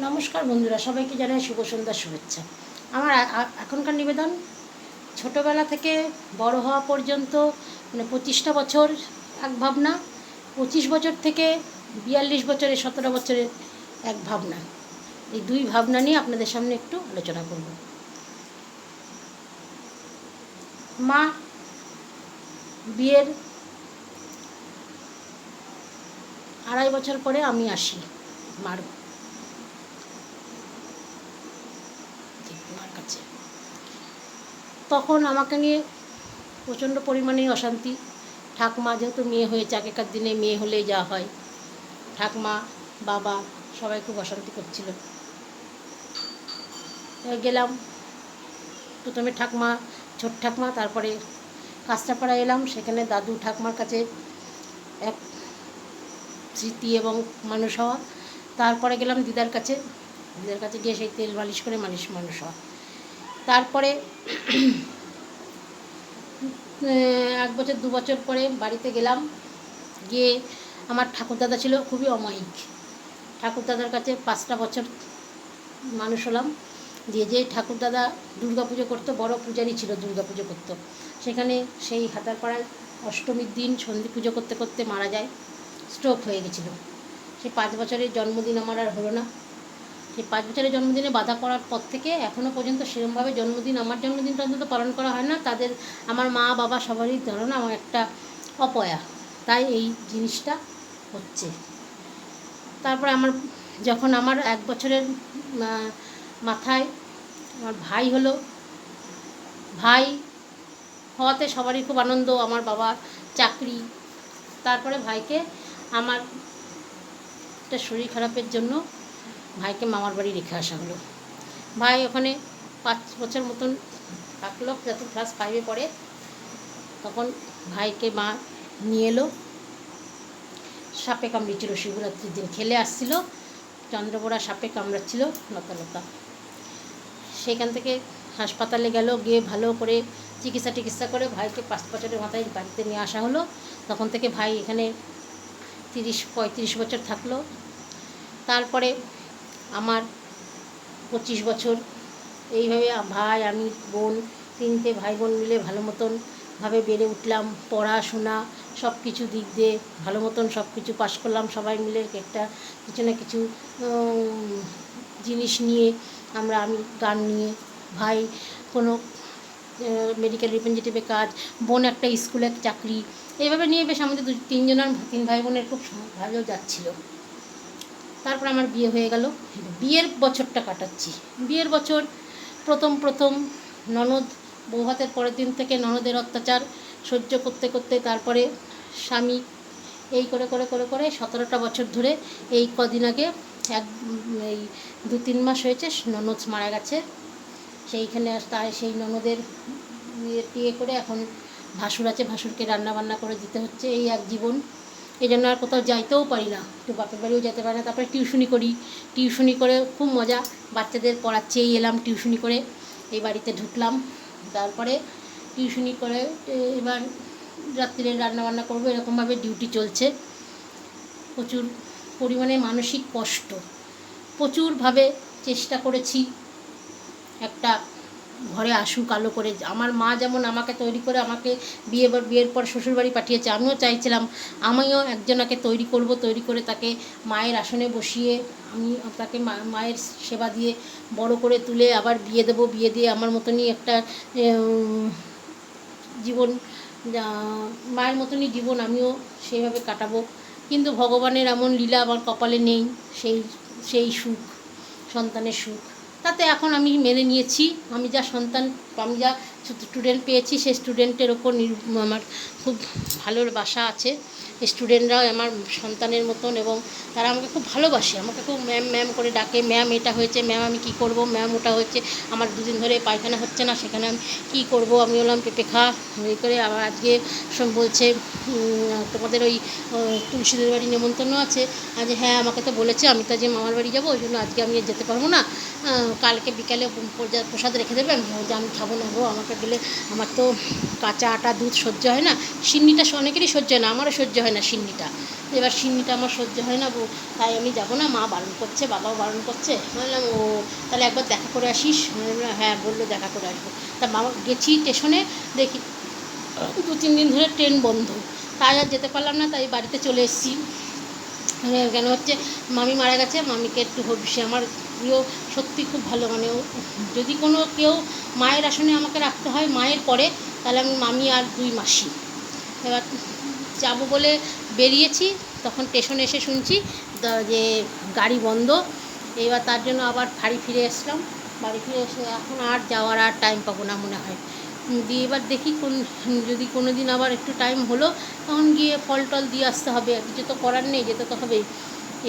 নমস্কার বন্ধুরা, সবাইকে জানাই শুভ সন্ধ্যার শুভেচ্ছা। আমার এখনকার নিবেদন, ছোটোবেলা থেকে বড় হওয়া পর্যন্ত মানে পঁচিশটা বছর এক ভাবনা, পঁচিশ বছর থেকে বিয়াল্লিশ বছরে, সতেরো বছরের এক ভাবনা। এই দুই ভাবনা নিয়ে আপনাদের সামনে একটু আলোচনা করব। মা, বিয়ের আড়াই বছর পরে আমি আসি, মার কাছে তখন আমাকে নিয়ে প্রচণ্ড পরিমাণে অশান্তি। ঠাকমা যেহেতু মেয়ে হয়েছে, আগেকার দিনে মেয়ে হলেই যা হয়। ঠাকমা, বাবা সবাই খুব অশান্তি করছিল। গেলাম, প্রথমে ঠাকমা, ছোট ঠাকমা, তারপরে কাস্টাপাড়া এলাম। সেখানে দাদু ঠাকমার কাছে এক স্মৃতি এবং মানুষ হওয়া। তারপরে গেলাম দিদার কাছে। দিদার কাছে গিয়ে সেই তেল মালিশ করে মানুষ মানুষ হওয়া। তারপরে এক বছর, দু বছর পরে বাড়িতে গেলাম। গিয়ে আমার ঠাকুরদাদা ছিল খুবই অমায়িক। ঠাকুরদাদার কাছে পাঁচটা বছর মানুষ হলাম। দিয়ে যে ঠাকুরদাদা দুর্গা পুজো করতো, বড় পূজারই ছিল দুর্গা পুজো করতো। সেখানে সেই হাতারপাড়ায় অষ্টমীর দিন সন্ধি পুজো করতে করতে মারা যায় স্ট্রোক হয়ে গেছিল। সে পাঁচ বছরের জন্মদিন আমার আর হলো না। সেই পাঁচ বছরের জন্মদিনে বাধা পড়ার পর থেকে এখনও পর্যন্ত সেরকমভাবে জন্মদিন, আমার জন্মদিনটা অন্তত পালন করা হয় না। তাদের, আমার মা, বাবা সবারই ধারণা, আমার একটা অপয়া। তাই এই জিনিসটা হচ্ছে। তারপরে আমার, যখন আমার এক বছরের মাথায় আমার ভাই হলো, ভাই হওয়াতে সবারই খুব আনন্দ, আমার বাবার চাকরি। তারপরে ভাইকে আমার একটা শরীর খারাপের জন্য ভাইকে মামার বাড়ি রেখে আসা হলো। ভাই ওখানে পাঁচ বছর মতন থাকল যখন ক্লাস ফাইভে পড়ে, তখন ভাইকে মা নিয়ে এলো। সাপে কামড়েছিল, শিবরাত্রির দিন খেলে আসছিল চন্দ্রবোড়া সাপে কামড়াচ্ছিল, লতা লতা। সেখান থেকে হাসপাতালে গেল, গিয়ে ভালো করে চিকিৎসা টিকিৎসা করে ভাইকে পাঁচ বছরের মাথায় বাড়িতে নিয়ে আসা হলো। তখন থেকে ভাই এখানে তিরিশ পঁয়ত্রিশ বছর থাকল। তারপরে আমার পঁচিশ বছর। এইভাবে ভাই, আমি, বোন, তিনটে ভাই বোন মিলে ভালো মতন ভাবে বেড়ে উঠলাম। পড়াশোনা সব কিছু দিক দিয়ে ভালো মতন সব কিছু পাশ করলাম। সবাই মিলে একটা কিছু না কিছু জিনিস নিয়ে আমরা, আমি গান নিয়ে, ভাই কোনো মেডিকেল রিপ্রেজেন্টেটিভে কাজ, বোন একটা স্কুলে চাকরি, এইভাবে নিয়ে বেশ আমাদের দু, তিনজনের, তিন ভাই বোনের খুব ভালো যাচ্ছিল। তারপর আমার বিয়ে হয়ে গেল। বিয়ের বছরটা কাটাচ্ছি। বিয়ের বছর প্রথম প্রথম ননদ বৌভাতের পরের দিন থেকে ননদের অত্যাচার সহ্য করতে করতে তারপরে স্বামী এই করে করে করে করে সতেরোটা বছর ধরে এই কদিন আগে এক এই দু তিন মাস হয়েছে ননদ মারা গেছে। সেইখানে তাই সেই ননদের ইয়ে করে এখন ভাসুর আছে। ভাসুরকে রান্না বান্না করে দিতে হচ্ছে। এই এক জীবন। এই জন্য আর কোথাও যাইতেও পারি না। একটু বাপের বাড়িও যেতে পারি না। তারপরে টিউশনি করি। টিউশনি করে খুব মজা। বাচ্চাদের পড়াচ্ছি এলাম টিউশনি করে। এই বাড়িতে ঢুকলাম। তারপরে টিউশনি করে এবার রাত্রিরে রান্না বান্না করব। এরকমভাবে ডিউটি চলছে। প্রচুর পরিমাণে মানসিক কষ্ট। প্রচুরভাবে চেষ্টা করেছি একটা ঘরে আসুক আলো করে। আমার মা যেমন আমাকে তৈরি করে আমাকে বিয়ে বিয়ের পর শ্বশুরবাড়ি পাঠিয়েছে, আমিও চাইছিলাম, আমিও একজনাকে তৈরি করব, তৈরি করে তাকে মায়ের আসনে বসিয়ে আমি তাকে মায়ের সেবা দিয়ে বড় করে তুলে আবার বিয়ে দেবো। বিয়ে দিয়ে আমার মতনই একটা জীবন মায়ের মতনই জীবন আমিও সেইভাবে কাটাবো। কিন্তু ভগবানের এমন লীলা আমার কপালে নেই, সেই সেই সুখ, সন্তানের সুখ। তাতে এখন আমি মেনে নিয়েছি। আমি যা সন্তান, আমি যা স্টুডেন্ট পেয়েছি, সেই স্টুডেন্টের ওপর আমার খুব ভালোবাসা আছে। স্টুডেন্টরাও আমার সন্তানের মতন এবং তারা আমাকে খুব ভালোবাসে। আমাকে খুব ম্যাম ম্যাম করে ডাকে ম্যাম এটা হয়েছে ম্যাম আমি কী করব? ম্যাম ওটা হচ্ছে আমার দুদিন ধরে পায়খানা হচ্ছে না, সেখানে আমি কী করব? আমি বললাম, পেঁপে খা। এই করে আবার আজকে বলছে তোমাদের ওই তুলসীদের বাড়ি নেমন্তন্ন আছে। আজ হ্যাঁ আমাকে তো বলেছে, আমি তো যে মামার বাড়ি যাব, ওই জন্য আজকে আমি যেতে পারব না। কালকে বিকালে প্রসাদ রেখে দেবে, আমি আমি খাব না গো, আমাকে দিলে আমার তো কাঁচা আটা, দুধ সহ্য হয় না। সিন্নিটা অনেকেরই সহ্য হয় না, আমারও সহ্য হয় না সিন্নিটা। এবার সিন্নিটা আমার সহ্য হয় না বউ তাই আমি যাব না, মা বারণ করছে, বাবাও বারণ করছে। বললাম, ও, তাহলে একবার দেখা করে আসিস? হ্যাঁ বলল, দেখা করে আসব। তা মামা গেছি স্টেশনে, দেখি দু, তিন দিন ধরে ট্রেন বন্ধ। তাই আর যেতে পারলাম না, তাই বাড়িতে চলে এসেছি। মানে কেন হচ্ছে, মামি মারা গেছে, মামিকে একটু সে আমার প্রিয় সত্যি খুব ভালো। মানে যদি কোনো কেউ মায়ের আসনে আমাকে রাখতে হয় মায়ের পরে, তাহলে আমি মামি আর দুই মাসি। এবার যাব বলে বেরিয়েছি, তখন স্টেশনে এসে শুনছি যে গাড়ি বন্ধ। এবার তার জন্য আবার বাড়ি ফিরে এসলাম বাড়ি ফিরে এসে এখন আর যাওয়ার আর টাইম পাবো না মনে হয়। দিয়ে এবার দেখি কোন, যদি কোনো দিন আবার একটু টাইম হলো, তখন গিয়ে ফল টল দিয়ে আসতে হবে। কিছু তো করার নেই, যেতে তো হবেই।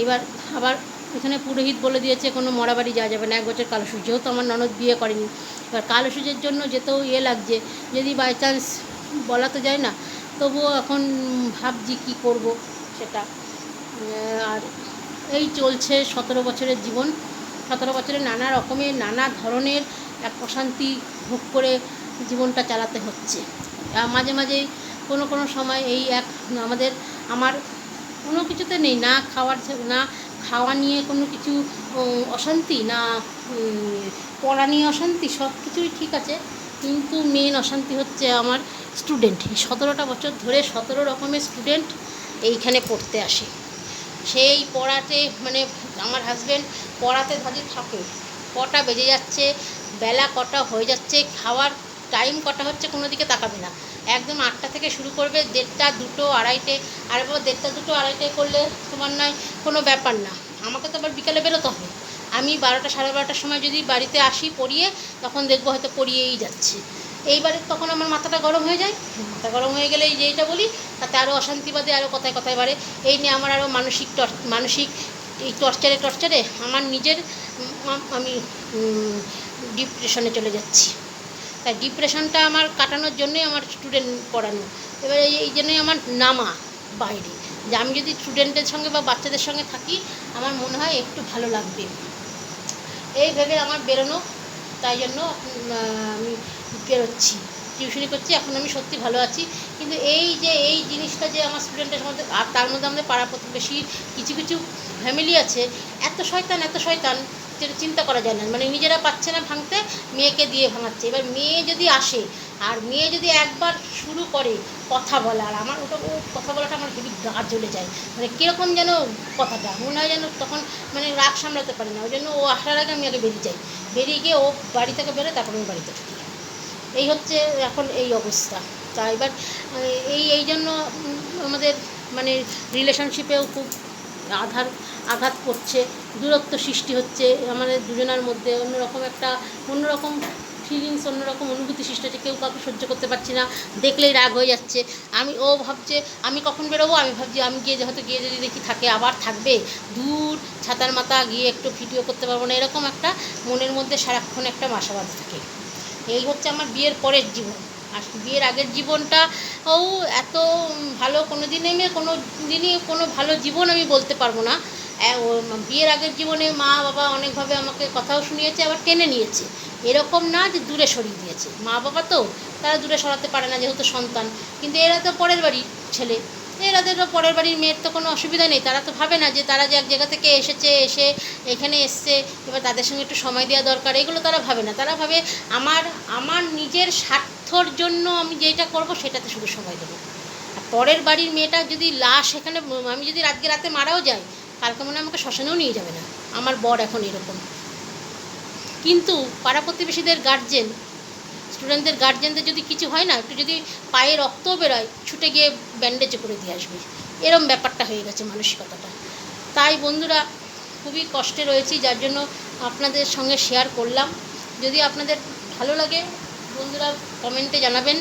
এবার আবার এখানে পুরোহিত বলে দিয়েছে, কোনো মরাবাড়ি যাওয়া যাবে না, এক বছর কালো সূর্য যেহেতু আমার ননদ বিয়ে করেনি, এবার কালো সূর্যের জন্য যেতেও ইয়ে লাগছে। যদি বাই চান্স বলা তো যায় না, তবুও এখন ভাবছি কী করব সেটা। আর এই চলছে সতেরো বছরের জীবন। সতেরো বছরে নানা রকমের, নানা ধরনের এক অশান্তি ভোগ করে জীবনটা চালাতে হচ্ছে। মাঝে মাঝে কোনো কোনো সময় এই এক আমাদের, আমার কোনো কিছুতে নেই, না খাওয়ার, না খাওয়া নিয়ে কোনো কিছু অশান্তি না পড়া নিয়ে অশান্তি, সব কিছুই ঠিক আছে। কিন্তু মেন অশান্তি হচ্ছে আমার স্টুডেন্ট এই সতেরোটা বছর ধরে সতেরো রকমের স্টুডেন্ট এইখানে পড়তে আসে। সেই পড়াতে মানে আমার হাজব্যান্ড পড়াতে ধাজি থাকে। কটা বেজে যাচ্ছে, বেলা কটা হয়ে যাচ্ছে, খাওয়ার টাইম কটা হচ্ছে কোনো দিকে তাকাবে না। একদম আটটা থেকে শুরু করবে, দেড়টা, দুটো, আড়াইটে, আর এবার দেড়টা, দুটো, আড়াইটে করলে তোমার নয়, কোনো ব্যাপার না। আমাকে তো আবার বিকালে বেরোতে হবে। আমি বারোটা, সাড়ে বারোটার সময় যদি বাড়িতে আসি পড়িয়ে, তখন দেখব হয়তো পড়িয়েই যাচ্ছে। এইবারে তখন আমার মাথাটা গরম হয়ে যায়। মাথা গরম হয়ে গেলে এই যেটা বলি, তাতে আরও অশান্তি বাদে আরও কথায় কথায় বাড়ে। এই নিয়ে আমার আরও মানসিক মানসিক এই টর্চারে টর্চারে আমার নিজের আমি ডিপ্রেশনে চলে যাচ্ছি। তাই ডিপ্রেশনটা আমার কাটানোর জন্যই আমার স্টুডেন্ট পড়ানো। এবার এই জন্যই আমার নামা বাইরে। যে আমি যদি স্টুডেন্টের সঙ্গে বা বাচ্চাদের সঙ্গে থাকি, আমার মনে হয় একটু ভালো লাগবে। এই ভেবে আমার বেরোনো, তাই জন্য আমি বেরোচ্ছি। টিউশনি করছি, এখন আমি সত্যি ভালো আছি। কিন্তু এই যে, এই জিনিসটা যে আমার স্টুডেন্টের মধ্যে, আর তার মধ্যে আমাদের পাড়া প্রতিবেশী কিছু কিছু ফ্যামিলি আছে, এত শয়তান এত শয়তান যেটা চিন্তা করা যায় না। মানে নিজেরা পাচ্ছে না ভাঙতে, মেয়েকে দিয়ে ভাঙাচ্ছে। এবার মেয়ে যদি আসে, আর মেয়ে যদি একবার শুরু করে কথা বলা, আর আমার ওটা কথা বলাটা আমার হেবি গা জ্বলে যায়। মানে কীরকম যেন কথাটা, মনে হয় যেন তখন মানে রাগ সামলাতে পারে না। ওই জন্য ও আসার আগে আমি আগে বেরিয়ে যাই। বেরিয়ে গিয়ে ও বাড়ি থেকে বেরোয়, তারপর আমি বাড়িতে ঢুকি। এই হচ্ছে এখন এই অবস্থা। তা এবার এই এই জন্য আমাদের মানে রিলেশনশিপেও খুব আধার, আঘাত করছে, দূরত্ব সৃষ্টি হচ্ছে আমাদের দুজনের মধ্যে অন্যরকম একটা, অন্যরকম ফিলিংস অন্যরকম অনুভূতি সৃষ্টি হচ্ছে, কেউ কাউকে সহ্য করতে পারছি না, দেখলেই রাগ হয়ে যাচ্ছে। আমি, ও ভাবছে, আমি কখন বেরোবো? আমি ভাবছি, আমি গিয়ে হয়তো গিয়ে যদি দেখি থাকে, আবার থাকবে। দূর, ছাতার মাথা, গিয়ে একটু ভিডিও করতে পারব না, এরকম একটা মনের মধ্যে সারাক্ষণ একটা বাঁধা থাকে। এই হচ্ছে আমার বিয়ের পরের জীবন। আর বিয়ের আগের জীবনটা, ও এত ভালো কোনো দিনে আমি কোনো দিনই কোনো ভালো জীবন আমি বলতে পারব না। বিয়ের আগের জীবনে মা বাবা অনেকভাবে আমাকে কথাও শুনিয়েছে, আবার টেনে নিয়েছে। এরকম না যে দূরে সরিয়ে দিয়েছে। মা বাবা তো তারা দূরে সরাতে পারে না, যেহেতু সন্তান। কিন্তু এরা তো পরের বাড়ির ছেলে। এরাদেরও পরের বাড়ির মেয়ের তো কোনো অসুবিধা নেই। তারা তো ভাবে না যে তারা যে এক জায়গা থেকে এসেছে, এসে এখানে এসছে, এবার তাদের সঙ্গে একটু সময় দেওয়া দরকার। এগুলো তারা ভাবে না। তারা ভাবে আমার আমার নিজের স্বার্থর জন্য আমি যেটা করব, সেটাতে শুধু সময় দেবো। আর পরের বাড়ির মেয়েটা যদি লাশ এখানে, আমি যদি রাতকে রাতে মারাও যাই, কালকে মনে আমাকে শ্মশানেও নিয়ে যাবে না। আমার বর এখন এরকম। কিন্তু পাড়া প্রতিবেশীদের গার্জেন স্টুডেন্টদের গার্জেনদের যদি কিছু হয় না, একটু যদি পায়ে রক্তও বেরোয়, ছুটে গিয়ে ব্যান্ডেজে করে দিয়ে আসবে। এরম ব্যাপারটা হয়ে গেছে মানসিকতাটা। তাই বন্ধুরা, খুবই কষ্টে রয়েছি, যার জন্য আপনাদের সঙ্গে শেয়ার করলাম। যদি আপনাদের ভালো লাগে বন্ধুরা কমেন্টে জানাবেন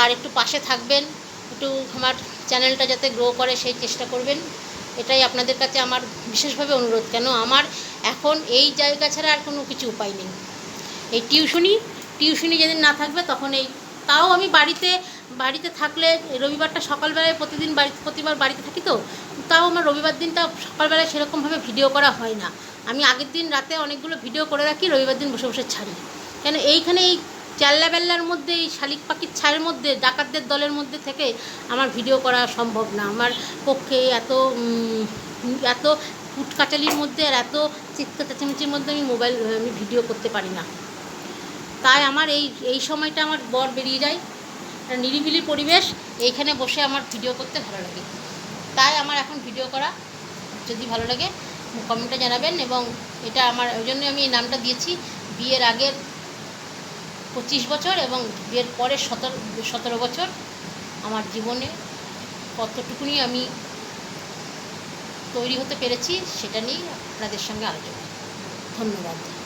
আর একটু পাশে থাকবেন, একটু আমার চ্যানেলটা যাতে গ্রো করে সেই চেষ্টা করবেন। এটাই আপনাদের কাছে আমার বিশেষভাবে অনুরোধ, কেন আমার এখন এই জায়গা ছাড়া আর কোনো কিছু উপায় নেই। এই টিউশনি টিউশনি যেদিন না থাকবে তখন এই, তাও আমি বাড়িতে বাড়িতে থাকলে রবিবারটা সকালবেলায় প্রতিদিন বাড়ি, প্রতিবার বাড়িতে থাকি তো, তাও আমার রবিবার দিনটা সকালবেলায় সেরকমভাবে ভিডিও করা হয় না। আমি আগের দিন রাতে অনেকগুলো ভিডিও করে রাখি, রবিবার দিন বসে বসে ছাড়ি। কেন এইখানে এই চেল্লা বেল্লার মধ্যে, এই শালিক পাখির ছায়ের মধ্যে, ডাকাতদের দলের মধ্যে থেকে আমার ভিডিও করা সম্ভব না। আমার পক্ষে এত এত কুটকাচালির মধ্যে আর এত চিৎকার চেঁচামেচির মধ্যে আমি মোবাইল, আমি ভিডিও করতে পারি না। তাই আমার এই এই সময়টা আমার বর বেরিয়ে যায়। নিরিবিলি পরিবেশ, এইখানে বসে আমার ভিডিও করতে ভালো লাগে। তাই আমার এখন ভিডিও করা যদি ভালো লাগে, কমেন্টে জানাবেন এবং এটা আমার, ওই জন্য আমি এই নামটা দিয়েছি। বিয়ের আগের পঁচিশ বছর এবং বিয়ের পরে সতেরো সতেরো বছর আমার জীবনে কতটুকুনি আমি তৈরি হতে পেরেছি সেটা নিয়েই আপনাদের সঙ্গে আলোচনা ধন্যবাদ।